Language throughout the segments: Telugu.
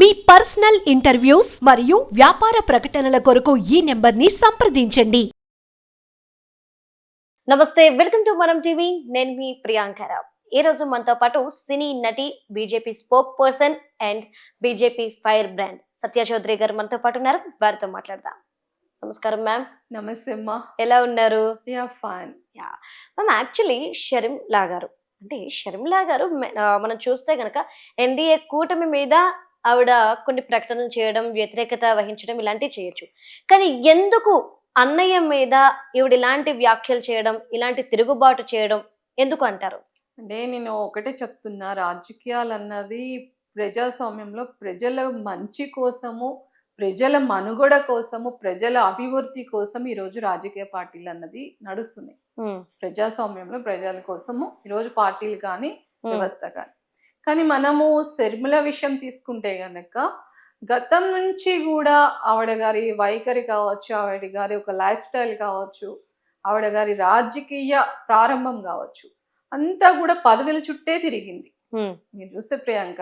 మీ పర్సనల్ ఇంటర్వ్యూస్ మరియు వ్యాపార ప్రకటనల కొరకు ఈ నెంబర్ని సంప్రదించండి. నమస్తే వెల్కమ్ టు మనం టీవీ. నేను మీ ప్రియాంకరావు ఈ రోజు మనతో పాటు సినీ నటి BJP spokesperson and BJP fire brand Satya Chowdary garu మనతో పాటు ఉన్నారు. వారితో మాట్లాడదాం. నమస్కారం మ్యామ్ నమస్తే అమ్మా. ఎలా ఉన్నారు? Yeah fine ma'am actually Sharmila garu అంటే షర్మిలా గారు మనం చూస్తే గనక ఎన్డీఏ కూటమి మీద ఆవిడ కొన్ని ప్రకటనలు చేయడం వ్యతిరేకత వహించడం ఇలాంటివి చేయొచ్చు. కానీ ఎందుకు అన్నయ్య మీద ఈవిడ ఇలాంటి వ్యాఖ్యలు చేయడం ఇలాంటి తిరుగుబాటు చేయడం ఎందుకు అంటారు? అంటే నేను ఒకటే చెప్తున్నా రాజకీయాలు అన్నది ప్రజాస్వామ్యంలో ప్రజల మంచి కోసము ప్రజల మనుగడ కోసము ప్రజల అభివృద్ధి కోసం ఈరోజు రాజకీయ పార్టీలు అన్నది నడుస్తున్నాయి ప్రజాస్వామ్యంలో ప్రజల కోసము ఈరోజు పార్టీలు కానీ వ్యవస్థ కానీ. కానీ మనము శర్మిల విషయం తీసుకుంటే గనక గతం నుంచి కూడా ఆవిడ గారి వైఖరి కావచ్చు ఆవిడ గారి ఒక లైఫ్ స్టైల్ కావచ్చు ఆవిడ గారి రాజకీయ ప్రారంభం కావచ్చు అంతా కూడా పదవుల చుట్టే తిరిగింది. మీరు చూస్తే ప్రియాంక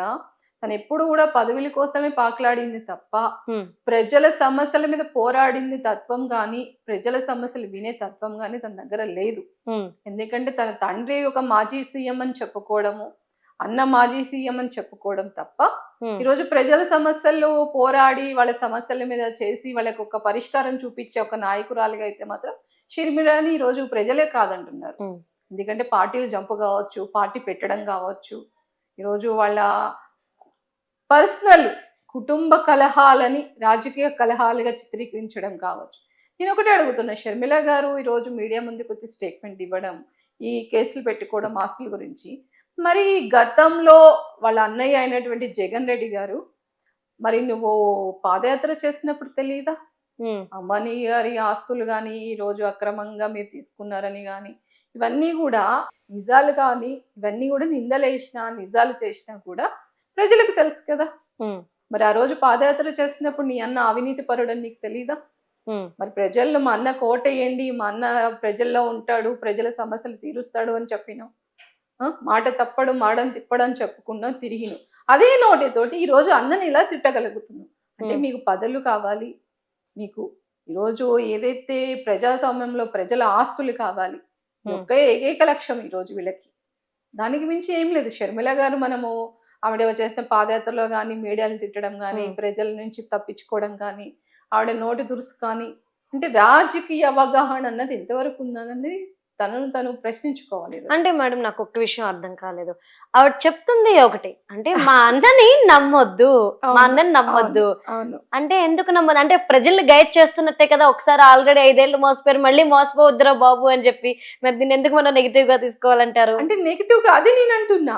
తను ఎప్పుడు కూడా పదవుల కోసమే పాకులాడింది తప్ప ప్రజల సమస్యల మీద పోరాడింది తత్వం కానీ ప్రజల సమస్యలు వినే తత్వం కానీ తన దగ్గర లేదు. ఎందుకంటే తన తండ్రి ఒక మాజీ సీఎం అని చెప్పుకోవడము అన్న మాజీ సీఎం అని చెప్పుకోవడం తప్ప ఈరోజు ప్రజల సమస్యలు పోరాడి వాళ్ళ సమస్యల మీద చేసి వాళ్ళకి ఒక పరిష్కారం చూపించే ఒక నాయకురాలిగా అయితే మాత్రం షర్మిలని ఈరోజు ప్రజలే కాదంటున్నారు. ఎందుకంటే పార్టీలు జంపు కావచ్చు పార్టీ పెట్టడం కావచ్చు ఈరోజు వాళ్ళ పర్సనల్ కుటుంబ కలహాలని రాజకీయ కలహాలుగా చిత్రీకరించడం కావచ్చు. నేను ఒకటే అడుగుతున్నా షర్మిల గారు ఈరోజు మీడియా ముందుకు వచ్చి స్టేట్మెంట్ ఇవ్వడం ఈ కేసులు పెట్టుకోవడం ఆస్తుల గురించి మరి గతంలో వాళ్ళ అన్నయ్య అయినటువంటి జగన్ రెడ్డి గారు మరి నువ్వు పాదయాత్ర చేసినప్పుడు తెలియదా అమ్మని గారి ఆస్తులు కానీ ఈరోజు అక్రమంగా మీరు తీసుకున్నారని కానీ ఇవన్నీ కూడా నిజాలు కానీ ఇవన్నీ కూడా నిందలేసినా నిజాలు చేసినా కూడా ప్రజలకు తెలుసు కదా? మరి ఆ రోజు పాదయాత్ర చేసినప్పుడు నీ అన్న అవినీతి పరుడని నీకు తెలీదా? మరి ప్రజల్లో మా అన్న కోటేయండి మా అన్న ప్రజల్లో ఉంటాడు ప్రజల సమస్యలు తీరుస్తాడు అని చెప్పినాం ఆ, మాట తప్పడు మాడని తిప్పడు అని చెప్పుకున్నాం తిరిగిను అదే నోటితోటి ఈరోజు అన్నని ఇలా తిట్టగలుగుతున్నాం అంటే. మీకు పదవులు కావాలి మీకు ఈరోజు ఏదైతే ప్రజాస్వామ్యంలో ప్రజల ఆస్తులు కావాలి. ఒకే ఏకైక లక్ష్యం ఈరోజు వీళ్ళకి దానికి మించి ఏం లేదు షర్మిల గారు మనము ఆవిడ చేసిన పాదయాత్రలో కానీ మీడియాని తిట్టడం కానీ. ప్రజల నుంచి తప్పించుకోవడం కానీ ఆవిడ నోటి దురుస్తు కానీ అంటే రాజకీయ అవగాహన అన్నది ఎంతవరకు ఉందన్నది తనను తను ప్రశ్నించుకోవాలి. అంటే మేడం నాకు ఒక్క విషయం అర్థం కాలేదు. ఆవిడ చెప్తుంది ఒకటి అంటే మా అన్నని నమ్మొద్దు. మా అన్నని నమ్మొద్దు. అవును అంటే ఎందుకు నమ్మదు అంటే ప్రజల్ని గైడ్ చేస్తున్నట్టే కదా ఒకసారి ఆల్రెడీ ఐదేళ్ళు మోసపోయారు మళ్ళీ మోసపోవద్దురా బాబు అని చెప్పి. మరి దీన్ని ఎందుకు మనం నెగిటివ్గా తీసుకోవాలంటారు? అంటే నెగిటివ్గా అది నేను అంటున్నా.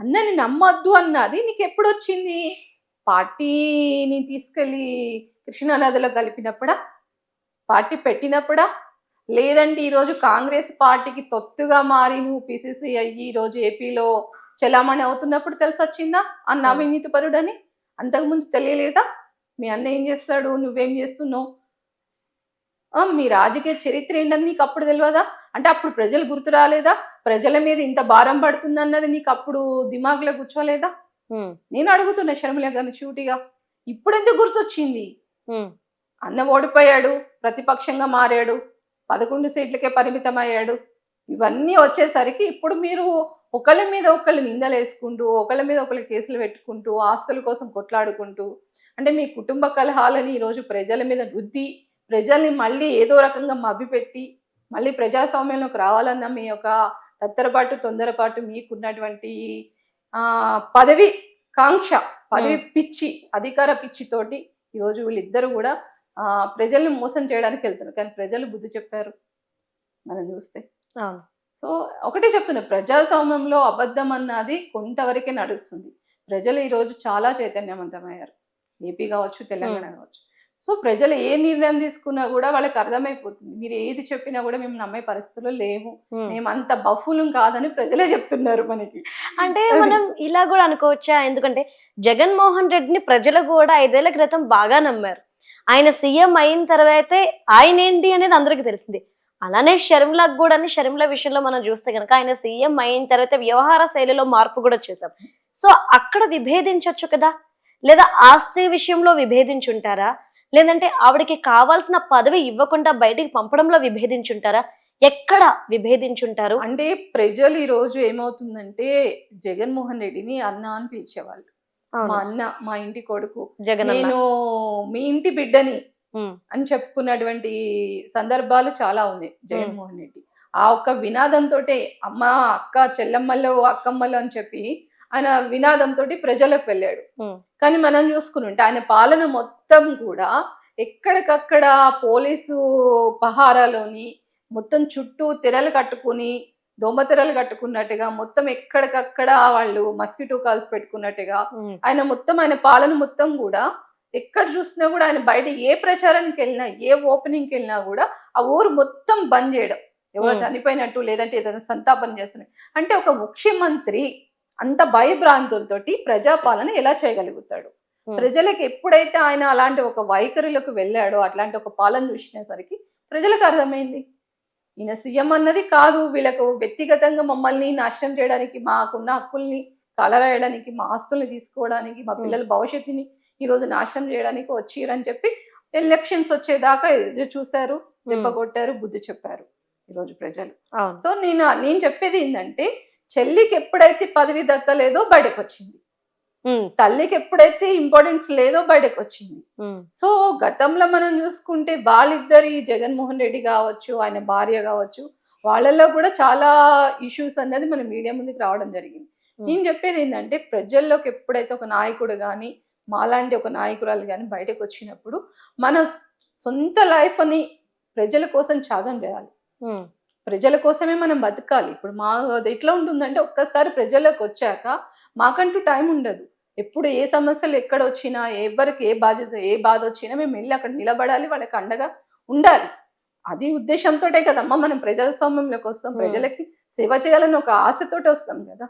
అన్నని నమ్మొద్దు అన్నది నీకు ఎప్పుడు వచ్చింది పార్టీని తీసుకెళ్ళి కృష్ణానదిలో కలిపినప్పుడా? పార్టీ పెట్టినప్పుడా? లేదంటే ఈరోజు కాంగ్రెస్ పార్టీకి తొత్తుగా మారి నువ్వు పిసిసి అయ్యి ఈరోజు ఏపీలో చెలామణి అవుతున్నప్పుడు తెలిసి వచ్చిందా అన్న. అవినీతి పరుడని? అంతకుముందు తెలియలేదా? మీ అన్న ఏం చేస్తాడు? నువ్వేం చేస్తున్నావు? మీ రాజకీయ చరిత్ర ఏంటని నీకు అప్పుడు తెలియదా? అంటే అప్పుడు ప్రజలు గుర్తు రాలేదా? ప్రజల మీద ఇంత భారం పడుతుందన్నది నీకు అప్పుడు దిమాగ్లో కూర్చోలేదా? నేను అడుగుతున్నా షర్మిల గారిని షూటిగా ఇప్పుడు ఎందుకు గుర్తొచ్చింది అన్న ఓడిపోయాడు ప్రతిపక్షంగా మారాడు. పదకొండు సీట్లకే పరిమితం అయ్యాడు ఇవన్నీ వచ్చేసరికి ఇప్పుడు మీరు ఒకళ్ళ మీద ఒకళ్ళు నిందలు వేసుకుంటూ ఒకళ్ళ మీద ఒకళ్ళు కేసులు పెట్టుకుంటూ ఆస్తుల కోసం కొట్లాడుకుంటూ అంటే మీ కుటుంబ కలహాలని ఈరోజు ప్రజల మీద రుద్ది ప్రజల్ని మళ్ళీ ఏదో రకంగా మభ్యపెట్టి మళ్ళీ ప్రజాస్వామ్యంలోకి రావాలన్న మీ యొక్క తత్తరపాటు తొందరపాటు మీకున్నటువంటి ఆ పదవి కాంక్ష పదవి పిచ్చి అధికార పిచ్చితోటి ఈరోజు వీళ్ళిద్దరు కూడా ప్రజల్ని మోసం చేయడానికి వెళ్తున్నారు. కానీ ప్రజలు బుద్ధి చెప్పారు. మనం చూస్తే. సో ఒకటే చెప్తున్నా ప్రజాస్వామ్యంలో అబద్ధం అన్నది కొంతవరకే నడుస్తుంది. ప్రజలు ఈరోజు చాలా చైతన్యవంతమయ్యారు. ఏపీ కావచ్చు తెలంగాణ కావచ్చు. సో ప్రజలు ఏ నిర్ణయం తీసుకున్నా కూడా వాళ్ళకి అర్థమైపోతుంది. మీరు ఏది చెప్పినా కూడా మేము నమ్మే పరిస్థితుల్లో లేవు ఉమ్. మేము అంత బఫులం కాదని ప్రజలే చెప్తున్నారు మనకి. అంటే మనం ఇలా కూడా అనుకోవచ్చా? ఎందుకంటే జగన్మోహన్ రెడ్డిని ప్రజలు కూడా ఐదేళ్ళ క్రితం బాగా నమ్మారు. ఆయన సీఎం అయిన తర్వాతే ఆయన ఏంటి అనేది అందరికీ తెలిసింది. అలానే షర్మిలకు కూడా షర్మిల విషయంలో మనం చూస్తే కనుక ఆయన సీఎం అయిన తర్వాత వ్యవహార శైలిలో మార్పు కూడా చేశాం. సో అక్కడ విభేదించవచ్చు కదా? లేదా ఆస్తి విషయంలో విభేదించుంటారా? లేదంటే ఆవిడకి కావాల్సిన పదవి ఇవ్వకుండా బయటికి పంపడంలో విభేదించుంటారా? ఎక్కడ విభేదించుంటారు? అంటే ప్రజలు ఈ రోజు ఏమవుతుందంటే జగన్మోహన్ రెడ్డిని అన్న అని పిలిచేవాళ్ళు. మా అన్న మా ఇంటి కొడుకు. నేను మీ ఇంటి బిడ్డని అని చెప్పుకున్నటువంటి సందర్భాలు చాలా ఉన్నాయి జగన్మోహన్ రెడ్డి. ఆ ఒక్క వినాదంతో అమ్మ అక్క చెల్లమ్మలు అక్కమ్మలు అని చెప్పి ఆయన వినాదంతో ప్రజలకు వెళ్ళాడు. కానీ మనం చూసుకుని ఉంటే ఆయన పాలన మొత్తం కూడా ఎక్కడికక్కడ పోలీసు పహారాలోని మొత్తం చుట్టూ తెరలు కట్టుకుని దోమ తెరలు కట్టుకున్నట్టుగా మొత్తం ఎక్కడికక్కడ వాళ్ళు మస్కిటో కాల్స్ పెట్టుకున్నట్టుగా ఆయన మొత్తం ఆయన పాలన మొత్తం కూడా ఎక్కడ చూసినా కూడా ఆయన బయట ఏ ప్రచారానికి వెళ్ళినా ఏ ఓపెనింగ్కి వెళ్ళినా కూడా ఆ ఊరు మొత్తం బంద్ చేయడం. ఎవరో. చనిపోయినట్టు లేదంటే ఏదైనా సంతాపన చేస్తున్నారు అంటే ఒక ముఖ్యమంత్రి అంత భయభ్రాంతులతోటి ప్రజాపాలన ఎలా చేయగలుగుతాడు. ప్రజలకు ఎప్పుడైతే ఆయన అలాంటి ఒక వైఖరిలోకి వెళ్ళాడో అట్లాంటి ఒక పాలన చూసినసరికి ప్రజలకు అర్థమైంది. ఈయన సీఎం అన్నది కాదు. వీళ్ళకు వ్యక్తిగతంగా మమ్మల్ని నాశనం చేయడానికి మాకున్న హక్కుల్ని కలరాయడానికి మా ఆస్తుల్ని తీసుకోవడానికి మా పిల్లల భవిష్యత్తుని ఈ రోజు నాశనం చేయడానికి వచ్చిరని చెప్పి ఎలక్షన్స్ వచ్చేదాకా ఎదురు చూశారు. దెబ్బ ఉమ్, కొట్టారు బుద్ధి చెప్పారు ఈరోజు ప్రజలు. సో నేను నేను చెప్పేది ఏంటంటే చెల్లికి ఎప్పుడైతే పదవి దక్కలేదో బయటకు వచ్చింది. తల్లికి ఎప్పుడైతే ఇంపార్టెన్స్ లేదో బయటకు వచ్చింది సో గతంలో మనం చూసుకుంటే వాళ్ళిద్దరి జగన్మోహన్ రెడ్డి కావచ్చు ఆయన భార్య కావచ్చు వాళ్ళల్లో కూడా చాలా ఇష్యూస్ అన్నది మన మీడియా ముందుకు రావడం జరిగింది. నేను చెప్పేది ఏంటంటే ప్రజల్లోకి ఎప్పుడైతే ఒక నాయకుడు కానీ మాలాంటి ఒక నాయకురాలు కానీ బయటకు వచ్చినప్పుడు మన సొంత లైఫ్ని ప్రజల కోసం త్యాగం చేయాలి ప్రజల కోసమే మనం బతకాలి. ఇప్పుడు మా అది ఎట్లా ఉంటుందంటే ఒక్కసారి ప్రజలకు వచ్చాక మాకంటూ టైం ఉండదు. ఎప్పుడు ఏ సమస్యలు ఎక్కడ వచ్చినా ఎవరికి ఏ బాధ్యత ఏ బాధ వచ్చినా మేము వెళ్ళి అక్కడ నిలబడాలి వాళ్ళకి అండగా ఉండాలి. అది ఉద్దేశంతోటే కదమ్మా మనం ప్రజాస్వామ్యంలోకి వస్తాం. ప్రజలకి సేవ చేయాలని ఒక ఆశతోటే వస్తాం కదా.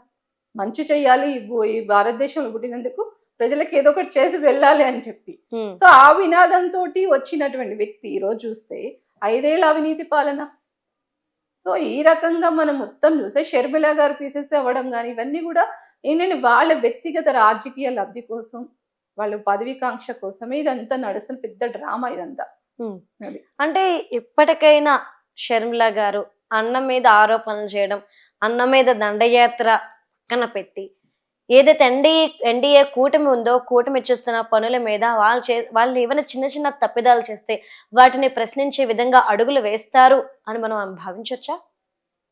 మంచి చేయాలి ఈ భారతదేశంలో పుట్టినందుకు ప్రజలకు ఏదో ఒకటి చేసి వెళ్ళాలి అని చెప్పి. సో ఆ వినాదంతో వచ్చినటువంటి వ్యక్తి ఈరోజు చూస్తే ఐదేళ్ళ అవినీతి పాలన. సో ఈ రకంగా మనం మొత్తం చూస్తే షర్మిల గారు పీసెస్ అవ్వడం కానీ ఇవన్నీ కూడా ఏంటంటే వాళ్ళ వ్యక్తిగత రాజకీయ లబ్ధి కోసం వాళ్ళ పదవికాంక్ష కోసమే ఇదంతా నడుస్తున్న పెద్ద డ్రామా ఇదంతా. అంటే ఇప్పటికైనా షర్మిల గారు అన్న మీద ఆరోపణలు చేయడం అన్న మీద దండయాత్ర పక్కన పెట్టి ఏదైతే ఎన్డీఏ ఎన్డీఏ కూటమి ఉందో కూటమి చేస్తున్న పనుల మీద వాళ్ళు చే వాళ్ళు ఏమైనా చిన్న చిన్న తప్పిదాలు చేస్తే వాటిని ప్రశ్నించే విధంగా అడుగులు వేస్తారు అని మనం భావించవచ్చా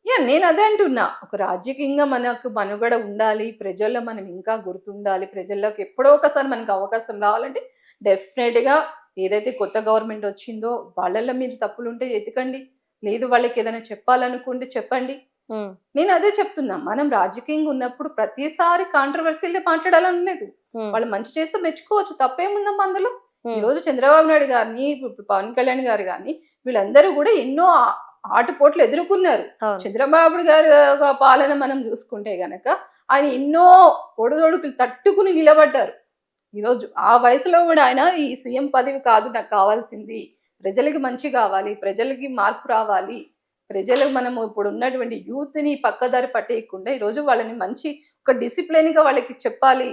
యా నేను అదే అంటున్నా. ఒక రాజకీయంగా మనకు మనుగడ ఉండాలి ప్రజల్లో మనం ఇంకా గుర్తుండాలి ప్రజల్లోకి ఎప్పుడో ఒకసారి మనకు అవకాశం రావాలంటే డెఫినెట్గా ఏదైతే కొత్త గవర్నమెంట్ వచ్చిందో వాళ్ళల్లో మీరు తప్పులు ఉంటే ఎతకండి లేదు వాళ్ళకి ఏదైనా చెప్పాలనుకుంటే చెప్పండి. నేను అదే చెప్తున్నా. మనం రాజకీయంగా ఉన్నప్పుడు ప్రతిసారి కాంట్రవర్సీలే మాట్లాడాలని లేదు. వాళ్ళు మంచి చేస్తే మెచ్చుకోవచ్చు. తప్పేముందమ్మా అందులో? ఈ రోజు చంద్రబాబు నాయుడు గారిని ఇప్పుడు పవన్ కళ్యాణ్ గారు కానీ వీళ్ళందరూ కూడా ఎన్నో ఆటుపోట్లు ఎదుర్కొన్నారు. చంద్రబాబు గారి పాలన మనం చూసుకుంటే గనక ఆయన ఎన్నో ఒడిదొడుకులు తట్టుకుని నిలబడ్డారు. ఈరోజు ఆ వయసులో కూడా ఆయన ఈ సీఎం పదవి కాదు నాకు కావాల్సింది. ప్రజలకి మంచి కావాలి ప్రజలకి మార్పు రావాలి. ప్రజలకు మనం ఇప్పుడు ఉన్నటువంటి యూత్ని పక్కదారి పట్టేయకుండా ఈరోజు వాళ్ళని మంచి ఒక డిసిప్లిన్గా వాళ్ళకి చెప్పాలి.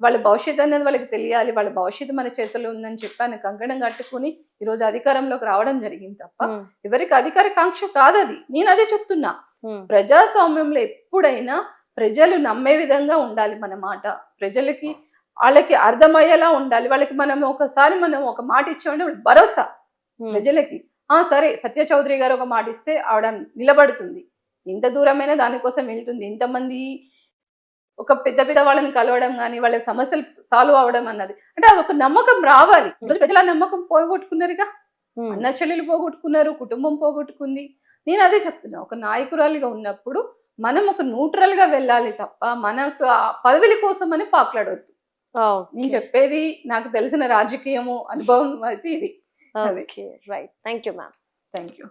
వాళ్ళ భవిష్యత్తు అనేది వాళ్ళకి తెలియాలి. వాళ్ళ భవిష్యత్తు మన చేతిలో ఉందని చెప్పి ఆయన కంకణం కట్టుకుని ఈరోజు అధికారంలోకి రావడం జరిగింది తప్ప ఎవరికి అధికార కాంక్ష కాదు అది నేను అదే చెప్తున్నా. ప్రజాస్వామ్యంలో ఎప్పుడైనా ప్రజలు నమ్మే విధంగా ఉండాలి మన మాట. ప్రజలకి వాళ్ళకి అర్థమయ్యేలా ఉండాలి. వాళ్ళకి మనం ఒకసారి మనం ఒక మాట ఇచ్చామంటే భరోసా ప్రజలకి. ఆ సరే సత్య చౌదరి గారు ఒక మాట ఇస్తే ఆవిడ నిలబడుతుంది. ఇంత దూరమైనా దానికోసం వెళ్తుంది. ఇంతమంది ఒక పెద్ద పెద్ద వాళ్ళని కలవడం కానీ వాళ్ళ సమస్యలు సాల్వ్ అవ్వడం అన్నది. అంటే అదొక నమ్మకం రావాలి. ప్రజల నమ్మకం పోగొట్టుకున్నారుగా. అన్న చెల్లెలు పోగొట్టుకున్నారు కుటుంబం పోగొట్టుకుంది. నేను అదే చెప్తున్నా ఒక నాయకురాలిగా ఉన్నప్పుడు మనం ఒక న్యూట్రల్గా వెళ్ళాలి తప్ప మనకు ఆ పదవుల కోసం అని పాకులాడవద్దు ఓకే. నేను చెప్పేది నాకు తెలిసిన రాజకీయము అనుభవం అయితే ఇది. అది. Okay right thank you ma'am thank you